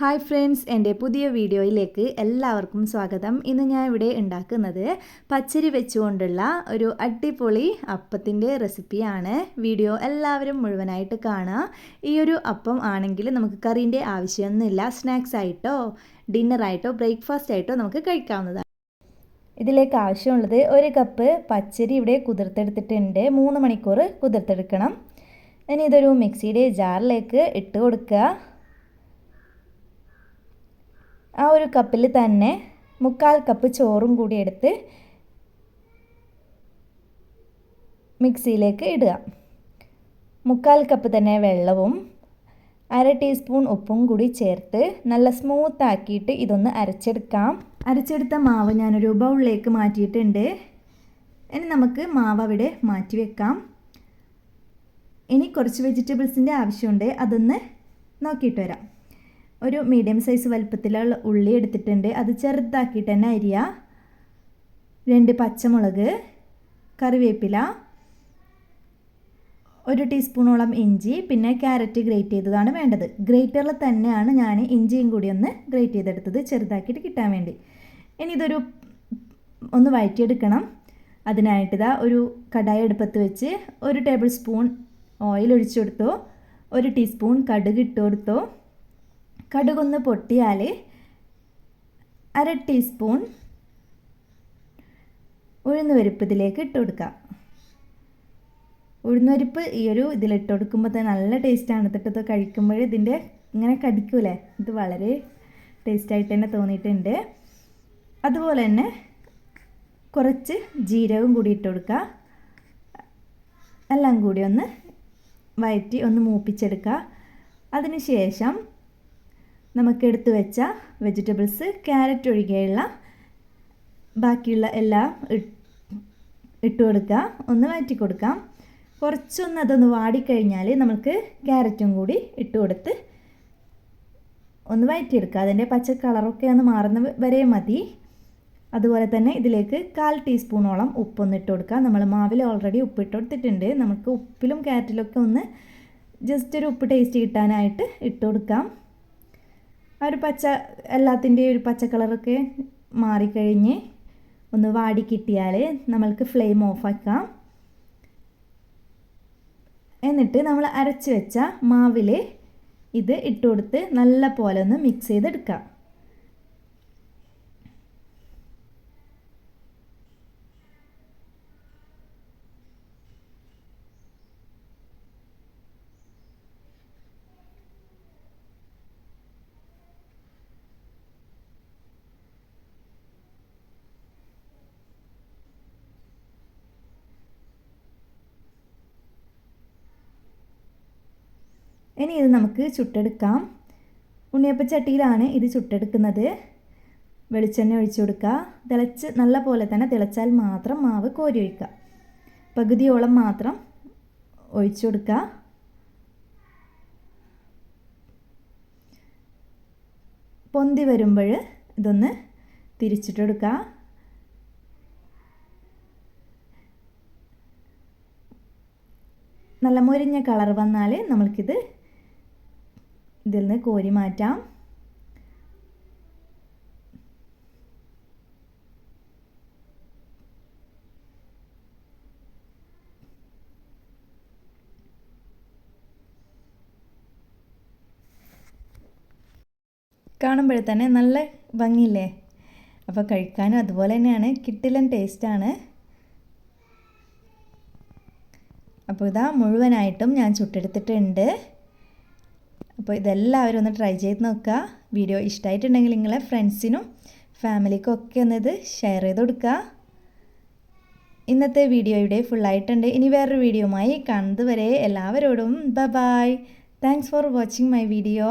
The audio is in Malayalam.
ഹായ് ഫ്രണ്ട്സ് എന്റെ പുതിയ വീഡിയോയിലേക്ക് എല്ലാവർക്കും സ്വാഗതം. ഇന്ന് ഞാൻ ഇവിടെ ഉണ്ടാക്കുന്നത് പച്ചരി വെച്ചുകൊണ്ടുള്ള ഒരു അടിപൊളി അപ്പത്തിന്റെ റെസിപ്പിയാണ്. വീഡിയോ എല്ലാവരും മുഴുവനായിട്ട് കാണുക. ഈ ഒരു അപ്പം ആണെങ്കിൽ നമുക്ക് കറീന്റെ ആവശ്യമൊന്നുമില്ല. സ്നാക്സ് ആയിട്ടോ ഡിന്നറായിട്ടോ ബ്രേക്ക്ഫാസ്റ്റ് ആയിട്ടോ നമുക്ക് കഴിക്കാവുന്നതാണ്. ഇതിലേക്ക് ആവശ്യമുള്ളത് ഒരു കപ്പ് പച്ചരി ഇവിടെ കുതിർത്തെടുത്തിട്ടുണ്ട്. മൂന്ന് മണിക്കൂർ കുതിർത്തെടുക്കണം. ഇനി ഇതൊരു മിക്സിയുടെ ജാറിലേക്ക് ഇട്ട് കൊടുക്കുക. ആ ഒരു കപ്പിൽ തന്നെ മുക്കാൽ കപ്പ് ചോറും കൂടി എടുത്ത് മിക്സിയിലേക്ക് ഇടുക. മുക്കാൽ കപ്പ് തന്നെ വെള്ളവും അര ടീസ്പൂൺ ഉപ്പും കൂടി ചേർത്ത് നല്ല സ്മൂത്ത് ആക്കിയിട്ട് ഇതൊന്ന് അരച്ചെടുക്കാം. അരച്ചെടുത്ത മാവ് ഞാനൊരു ബൗളിലേക്ക് മാറ്റിയിട്ടുണ്ട്. ഇനി നമുക്ക് മാവ് അവിടെ മാറ്റി വെക്കാം. ഇനി കുറച്ച് വെജിറ്റബിൾസിന്റെ ആവശ്യമുണ്ട് അതൊന്ന് നോക്കിയിട്ട് വരാം. ഒരു മീഡിയം സൈസ് വലുപ്പത്തിലുള്ള ഉള്ളി എടുത്തിട്ടുണ്ട്. അത് ചെറുതാക്കിയിട്ട് തന്നെ അരിയ. രണ്ട് പച്ചമുളക് കറിവേപ്പില ഒരു ടീസ്പൂണോളം ഇഞ്ചി പിന്നെ ക്യാരറ്റ് ഗ്രേറ്റ് ചെയ്തതാണ് വേണ്ടത്. ഗ്രേറ്ററിൽ തന്നെയാണ് ഞാൻ ഇഞ്ചിയും കൂടി ഒന്ന് ഗ്രേറ്റ് ചെയ്തെടുത്തത് ചെറുതാക്കിയിട്ട് കിട്ടാൻ വേണ്ടി. ഇനി ഇതൊരു ഒന്ന് വഴറ്റിയെടുക്കണം. അതിനായിട്ട് ഇതാ ഒരു കടായി എടുപ്പത്ത് വെച്ച് ഒരു ടേബിൾ സ്പൂൺ ഓയിൽ ഒഴിച്ചു കൊടുത്തു. ഒരു ടീസ്പൂൺ കടുക് ഇട്ട് കടുകൊന്ന് പൊട്ടിയാൽ അര ടീസ്പൂൺ ഉഴുന്നുപരിപ്പ് ഇതിലേക്ക് ഇട്ട് കൊടുക്കാം. ഉഴുന്നുപരിപ്പ് ഈ ഒരു ഇതിലിട്ട് കൊടുക്കുമ്പോൾ തന്നെ നല്ല ടേസ്റ്റാണ്. എന്നിട്ട് കഴിക്കുമ്പോൾ ഇതിന്റെ ഇങ്ങനെ കടിക്കൂലേ? ഇത് വളരെ ടേസ്റ്റായിട്ട് തന്നെ തോന്നിയിട്ടുണ്ട്. അതുപോലെ തന്നെ കുറച്ച് ജീരകം കൂടി ഇട്ട് കൊടുക്കുക എല്ലാം കൂടി ഒന്ന് വയറ്റി ഒന്ന് മൂപ്പിച്ചെടുക്കുക അതിന് ശേഷം നമുക്ക് എടുത്തു വെച്ച വെജിറ്റബിൾസ് ക്യാരറ്റ് ഒഴികെയുള്ള ബാക്കിയുള്ള എല്ലാം ഇട്ട് കൊടുക്കുക ഒന്ന് മാറ്റി കൊടുക്കാം. കുറച്ചൊന്ന് അതൊന്ന് വാടിക്കഴിഞ്ഞാൽ നമുക്ക് ക്യാരറ്റും കൂടി ഇട്ട് കൊടുത്ത് ഒന്ന് വയറ്റിയെടുക്കുക അതിന്റെ പച്ച കളറൊക്കെ ഒന്ന് മാറുന്ന വരെ മതി. അതുപോലെ തന്നെ ഇതിലേക്ക് കാൽ ടീസ്പൂണോളം ഉപ്പൊന്ന് ഇട്ട് കൊടുക്കുക നമ്മൾ മാവിൽ ഓൾറെഡി ഉപ്പ് ഇട്ട് കൊടുത്തിട്ടുണ്ട്. നമുക്ക് ഉപ്പിലും ക്യാരറ്റിലൊക്കെ ഒന്ന് ജസ്റ്റ് ഒരു ഉപ്പ് ടേസ്റ്റ് കിട്ടാനായിട്ട് ഇട്ട് കൊടുക്കാം. ആ ഒരു പച്ച എല്ലാത്തിന്റെയും ഒരു പച്ച കളറൊക്കെ മാറിക്കഴിഞ്ഞ് ഒന്ന് വാടി കിട്ടിയാൽ നമ്മൾക്ക് ഫ്ലെയിം ഓഫാക്കാം എന്നിട്ട് നമ്മൾ അരച്ച് വെച്ച മാവിൽ ഇത് ഇട്ട് കൊടുത്ത് നല്ല പോലെ ഒന്ന് മിക്സ് ചെയ്തെടുക്കാം. ഇനി ഇത് നമുക്ക് ചുട്ടെടുക്കാം. ഉണ്ണിയപ്പച്ചട്ടിയിലാണ് ഇത് ചുട്ടെടുക്കുന്നത്. വെളിച്ചെണ്ണ ഒഴിച്ചു കൊടുക്കുക. തിളച്ച് നല്ല പോലെ തന്നെ തിളച്ചാൽ മാത്രം മാവ് കോരി ഒഴിക്കുക. പകുതിയോളം മാത്രം ഒഴിച്ചു കൊടുക്കുക. പൊന്തി വരുമ്പോൾ ഇതൊന്ന് തിരിച്ചിട്ടെടുക്കുക നല്ല മുരിഞ്ഞ കളർ വന്നാൽ നമ്മൾക്കിത് ഇതിൽ നിന്ന് കോരി മാറ്റാം. കാണുമ്പോഴേ തന്നെ നല്ല ഭംഗിയില്ലേ? അപ്പോൾ കഴിക്കാനും അതുപോലെ തന്നെയാണ്. കിട്ടിലൻ ടേസ്റ്റാണ് അപ്പോൾ ഇതാ മുഴുവനായിട്ടും ഞാൻ ചുട്ടെടുത്തിട്ടുണ്ട്. അപ്പോൾ ഇതെല്ലാവരും ഒന്ന് ട്രൈ ചെയ്ത് നോക്കുക. വീഡിയോ ഇഷ്ടമായിട്ടുണ്ടെങ്കിൽ നിങ്ങളെ ഫ്രണ്ട്സിനും ഫാമിലിക്കും ഒക്കെ ഒന്ന് ഇത് ഷെയർ ചെയ്ത് കൊടുക്കുക. ഇന്നത്തെ വീഡിയോ ഇവിടെ ഫുള്ളായിട്ടുണ്ട് ഇനി വേറൊരു വീഡിയോയുമായി കാണുന്നത് വരെ എല്ലാവരോടും ബ bye thanks for watching my video